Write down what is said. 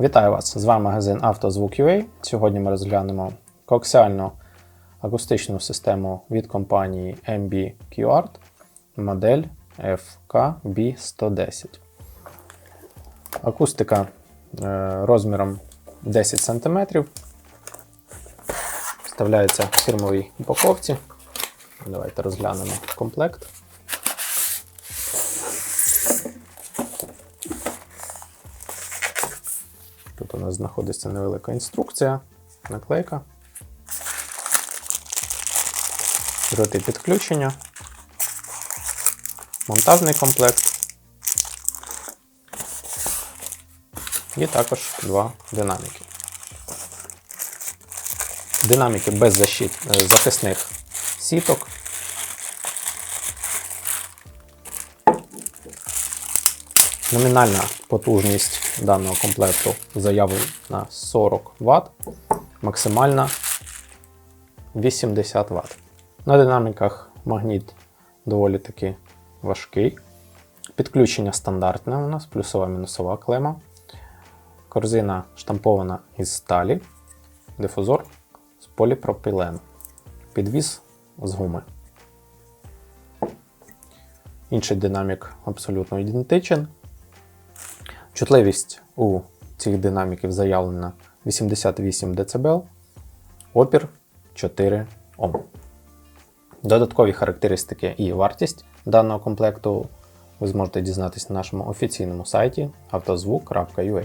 Вітаю вас! З вами магазин «Автозвук.UA». Сьогодні ми розглянемо коаксіальну акустичну систему від компанії MB QArt модель FKB110. Акустика е, розміром 10 см. Вставляється в фірмовій упаковці. Давайте розглянемо комплект. Тут у нас знаходиться невелика інструкція, наклейка. Дроти підключення, монтажний комплект. І також два динаміки. Динаміки без е, захисних сіток. Номінальна потужність даного комплекту заявлена на 40 Вт, максимальна 80 Вт. На динаміках магніт доволі таки важкий. Підключення стандартне у нас, плюсова мінусова клема. Корзина штампована із сталі, дифузор з поліпропілену. Підвіз з гуми. Інший динамік абсолютно ідентичен. Чутливість у цих динаміків заявлена 88 дБ, опір 4 Ом. Додаткові характеристики і вартість даного комплекту ви зможете дізнатися на нашому офіційному сайті автозвук.ua.